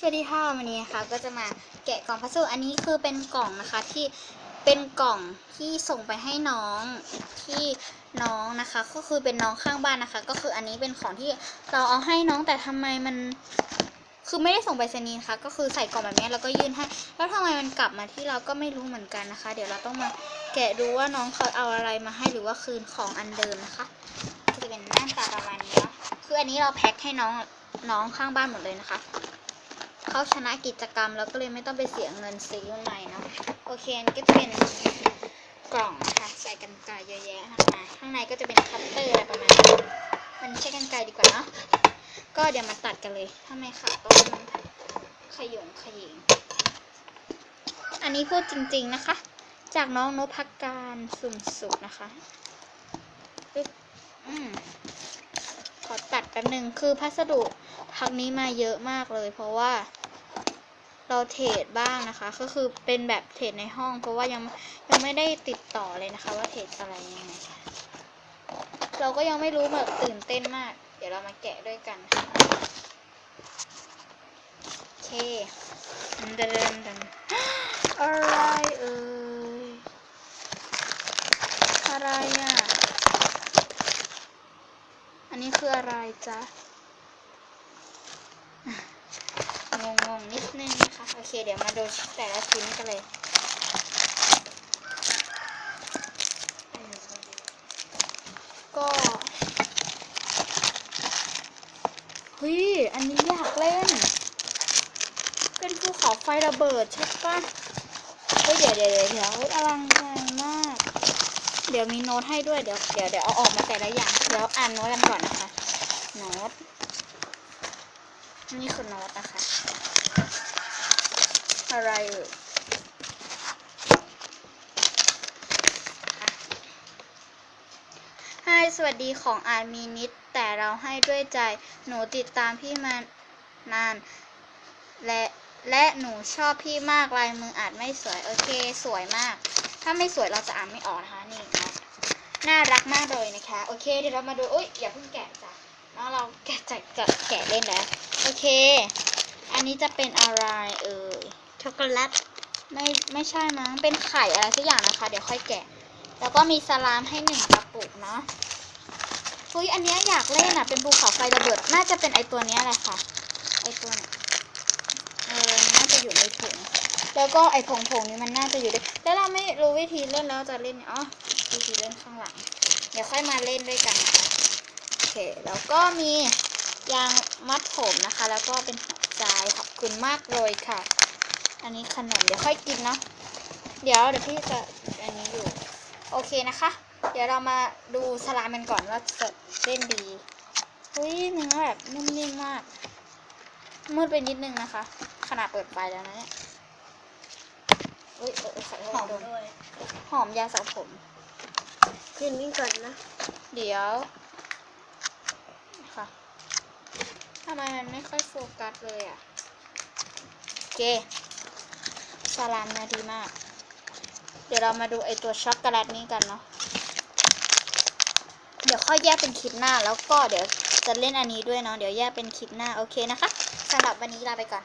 สวัสดีค่ะวันนี้นะคะก็จะมาแกะกล่องพัสดุอันนี้คือเป็นกล่องนะคะที่เป็นกล่องที่ส่งไปให้น้องที่น้องนะคะ ก็คือเป็นน้องข้างบ้านนะคะ ก็คืออันนี้เป็นของที่เราเอาให้น้องแต่ทำไมมัน คือไม่ได้ส่งไปรษณีนะคะก็คือใส่กล่องแบบนี้แล้วก็ยื่นให้ แล้วทำไมมันกลับมาที่เราก็ไม่รู้เหมือนกันนะคะ เดี๋ยวเราต้องมาแกะดูว่าน้องเขาเอาอะไรมาให้หรือว่าคืนของอันเดิมนะคะจะเป็นหน้าตาประมาณนี้นะคืออันนี้เราแพ็คให้น้องน้องข้างบ้านหมดเลยนะคะ เขาชนะกิจกรรม แล้วก็เลยไม่ต้องไปเสียเงินซื้อใหม่เนาะโอเคอันก็จะเป็นกล่องนะคะใส่กันไกเยอะแยะมาข้างในก็จะเป็นคัตเตอร์อะไรประมาณนี้มันใช้กันไกดีกว่าเนาะก็เดี๋ยวมาตัดกันเลยถ้าไมขาดต้องขยงขยิงอันนี้พูดจริง ๆนะคะ จากน้องนพกการสุ่มสุดนะคะปึ๊บอืมขอตัดกันหนึ่งคือพัสดุพักนี้มาเยอะมากเลย เพราะว่า เราเทรดบ้างนะคะ ก็คือเป็นแบบเทรดในห้อง เพราะว่ายังยังไม่ได้ติดต่อเลยนะคะ ว่าเทรดอะไรยังไงเราก็ยังไม่รู้แบบตื่นเต้นมาก เดี๋ยวเรามาแกะด้วยกันโอเคเดินเดินอะไรเอ่ยอะไรอะ อันนี้คืออะไรจ๊ะ งงๆนิดนึงนะคะโอเค เดี๋ยวมาดูแต่ละชิ้นกันเลยก็เฮ้ยอันนี้อยากเล่น เป็นภูเขาไฟระเบิดใช่ปะเฮ้ยเดี๋ยวเดี๋ยวเดี๋ยวเดี๋ยวอลังการมาก เดี๋ยวมีโน้ตให้ด้วยเดี๋ยวเดี๋ยวเดี๋ยวเอาออกมาแต่ละอย่างเดี๋ยวอ่านโน้ตกันก่อนนะคะโน้ต นี่คือโน้ตนะคะ อะไรเอ่ยไฮสวัสดีของอาจมีนิด แต่เราให้ด้วยใจ หนูติดตามพี่มานาน และและหนูชอบพี่มากลายมืออาจไม่สวย โอเค สวยมาก ถ้าไม่สวยเราจะอ่านไม่ออกนะคะนี่นะน่ารักมากเลยนะคะ โอเค เดี๋ยวเรามาดูอุ้ยอย่าเพิ่งแกะจ้ะแล้วเราแกะจะจะแกะเล่นแล้ว โอเค อันนี้จะเป็นอะไรเอ่ย ช็อกโกแลต ไม่ไม่ใช่มั้ง เป็นไข่อะไรสักอย่างนะคะ เดี๋ยวค่อยแกะ แล้วก็มีสลามให้หนึ่งกระปุกเนาะเฮ้ยอันเนี้ยอยากเล่นอะ เป็นภูเขาไฟระเบิด น่าจะเป็นไอตัวเนี้ยแหละค่ะ ไอตัวเนี้ยเออ น่าจะอยู่ในถุง แล้วก็ไอผงผงๆนี้มันน่าจะอยู่ด้วยแล้วเราไม่รู้วิธีเล่นแล้วจะเล่น อ๋อ วิธีเล่นข้างหลัง เดี๋ยวค่อยมาเล่นด้วยกันนะคะโอเค แล้วก็มี ยางมัดผมนะคะ แล้วก็เป็นหัวใจขอบคุณมากเลยค่ะ อันนี้ขนมเดี๋ยวค่อยกินเนาะเดี๋ยวเดี๋ยวพี่จะอันนี้อยู่ โอเคนะคะ เดี๋ยวเรามาดูสลามกันก่อนว่าจะเล่นดีอุ้ยเนื้อแบบนุ่มนิ่มมากมืดไปนิดนึงนะคะ ขนาดเปิดไฟแล้วนะเนี่ยอุ้ยเออเออขอโทษหอมโดนด้วยหอมยาสระผมคืนนี้ก่อนนะ เดี๋ยวค่ะ ทำไมมันไม่ค่อยโฟกัสเลยอะเกสลามนาดีมาก เดี๋ยวเรามาดูไอตัวช็อกโกแลตนี้กันเนาะ เดี๋ยวค่อยแยกเป็นคลิปหน้าแล้วก็เดี๋ยวจะเล่นอันนี้ด้วยเนาะ เดี๋ยวแยกเป็นคลิปหน้าโอเคนะคะสำหรับวันนี้ลาไปก่อน